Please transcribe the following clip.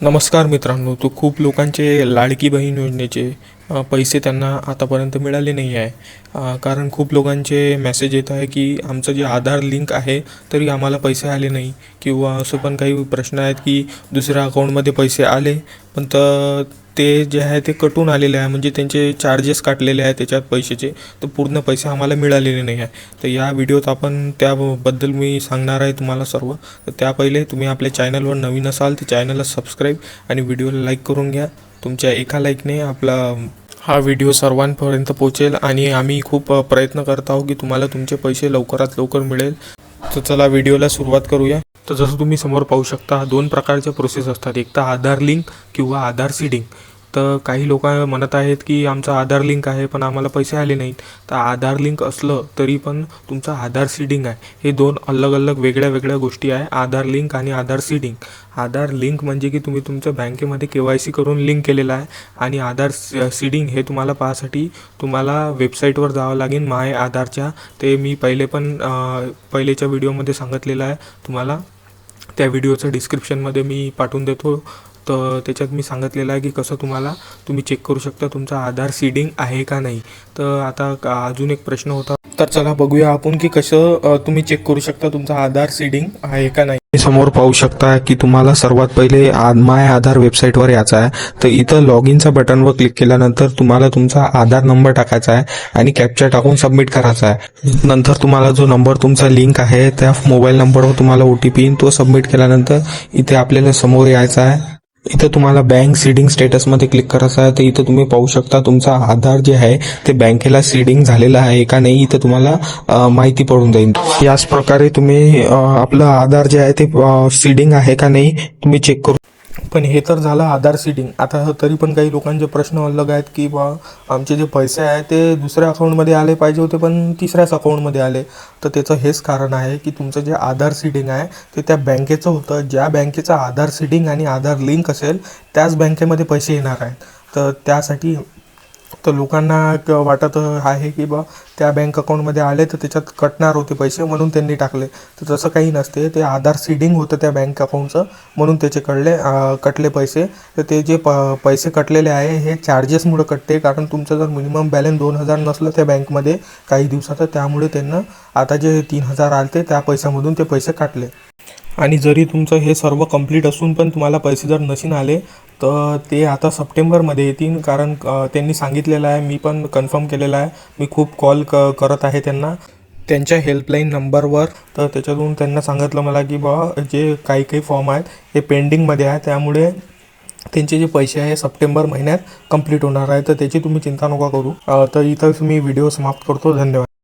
नमस्कार मित्रांनो तो खूप लोकांचे लाडकी बहीण योजनेचे पैसे त्यांना आतापर्यंत मिळाले नाही आहे. कारण खूप लोकांचे मेसेज येत आहे की आमचं जे आधार लिंक आहे तरी आम्हाला पैसे आले नाही. किंवा असं पण काही प्रश्न आहेत की दुसऱ्या अकाउंटमध्ये पैसे आले पण तर ते जे आहे ते कटून आलेले आहे. म्हणजे त्यांचे चार्जेस काटलेले आहे त्याच्यात पैशाचे तर पूर्ण पैसे आम्हाला मिळालेले नाही आहे. तर या व्हिडिओत आपण त्याबद्दल मी सांगणार आहे तुम्हाला सर्व. तर त्या पहिले तुम्ही आपल्या चॅनलवर नवीन असाल तर चॅनलला सबस्क्राईब आणि व्हिडिओला लाईक करून घ्या. तुमच्या एका लाईकने आपला हा व्हिडिओ सर्वांपर्यंत पोहोचेल आणि आम्ही खूप प्रयत्न करत आहोत की तुम्हाला तुमचे पैसे लवकरात लवकर मिळेल. तर चला व्हिडिओला सुरुवात करूया. तर जसं तुम्ही समोर पाहू शकता दोन प्रकारच्या प्रोसेस असतात. एक तर आधार लिंक किंवा आधार सीडिंग तर काही लोक म्हणत आहेत की आमचा आधार लिंक आहे पण आम्हाला पैसे आले नाहीत. तर आधार लिंक असलं तरी पण तुमचा आधार सीडिंग आहे. हे दोन अलग अलग वेगळ्या वेगळ्या गोष्टी आहे. आधार लिंक आणि आधार सीडिंग. आधार लिंक म्हणजे की तुम्ही तुमच्या बँकेमध्ये के वाय सी करून लिंक केलेलं आहे आणि आधार सीडिंग हे तुम्हाला पाहासाठी तुम्हाला वेबसाईटवर जावं लागेल माय आधारच्या. ते मी पहिले पण पहिलेच्या व्हिडिओमध्ये सांगितलेलं आहे. तुम्हाला त्या व्हिडिओचं डिस्क्रिप्शनमध्ये मी पाठवून देतो. तर त्याच्यात मी सांगितलेलं आहे की कसं तुम्हाला तुम्ही चेक करू शकता तुमचा आधार सीडिंग आहे का नाही. तर आता का- अजून एक प्रश्न होता. तर चला बघूया आपण की कसं तुम्ही चेक करू शकता तुमचा आधार सीडिंग आहे का नाही. समोर पाहू शकता की तुम्हाला सर्वात पहिले माय आधार वेबसाईटवर यायचं आहे. तर इथं लॉग इनचा बटनवर क्लिक केल्यानंतर तुम्हाला तुमचा आधार नंबर टाकायचा आहे आणि कॅप्चर टाकून सबमिट करायचा आहे. नंतर तुम्हाला जो नंबर तुमचा लिंक आहे त्या मोबाईल नंबरवर तुम्हाला ओ टी पी तो सबमिट केल्यानंतर इथे आपल्याला समोर यायचं आहे. इथं तुम्हाला बँक सीडिंग स्टेटसमध्ये क्लिक करायचं आहे तर इथं तुम्ही पाहू शकता तुमचा आधार जे आहे ते बँकेला सीडिंग झालेलं आहे का नाही इथं तुम्हाला माहिती पडून जाईल. याच प्रकारे तुम्ही आपलं आधार जे आहे ते सीडिंग आहे का नाही तुम्ही चेक करू पण हे तर झालं आधार सीडिंग आता तरी पण काही लोकांचे प्रश्न अलग आहेत की बा आमचे जे पैसे आहे ते दुसऱ्या अकाउंटमध्ये आले पाहिजे होते पण तिसऱ्याच अकाउंटमध्ये आले. तर त्याचं हेच कारण आहे की तुमचं जे आधार सीडिंग आहे ते त्या बँकेचं होतं. ज्या बँकेचं आधार सीडिंग आणि आधार लिंक असेल त्याच बँकेमध्ये पैसे येणार आहेत. तर त्यासाठी तर लोकांना वाटत आहे की बा त्या बँक अकाउंटमध्ये आले तर त्याच्यात कटणार होते पैसे म्हणून त्यांनी टाकले. तर तसं काही नसते. ते आधार सीडिंग होतं त्या बँक अकाउंटचं म्हणून त्याचे कळले कटले पैसे. तर ते जे प पैसे कटलेले आहे हे चार्जेसमुळे कटते. कारण तुमचं जर मिनिमम बॅलन्स दोन हजार नसलं त्या बँकमध्ये काही दिवसात त्यामुळे त्यांना आता जे तीन हजार आलते त्या पैशामधून ते पैसे काटले. आणि जरी तुमचं हे सर्व कंप्लीट असून पण तुम्हाला पैसे जर नशीन आले तर ते आता सप्टेंबरमध्ये येतील कारण त्यांनी सांगितलेलं आहे मी पण कन्फर्म केलेलं आहे. मी खूप कॉल क करत आहे त्यांना. त्यांच्या हेल्पलाईन नंबरवर तर त्याच्यातून त्यांना सांगितलं मला की बा जे काही काही फॉर्म आहेत हे पेंडिंगमध्ये आहे त्यामुळे त्यांचे जे पैसे आहे सप्टेंबर महिन्यात कंप्लीट होणार आहे. तर त्याची तुम्ही चिंता नका करू. तर इथंच मी व्हिडिओ समाप्त करतो. धन्यवाद.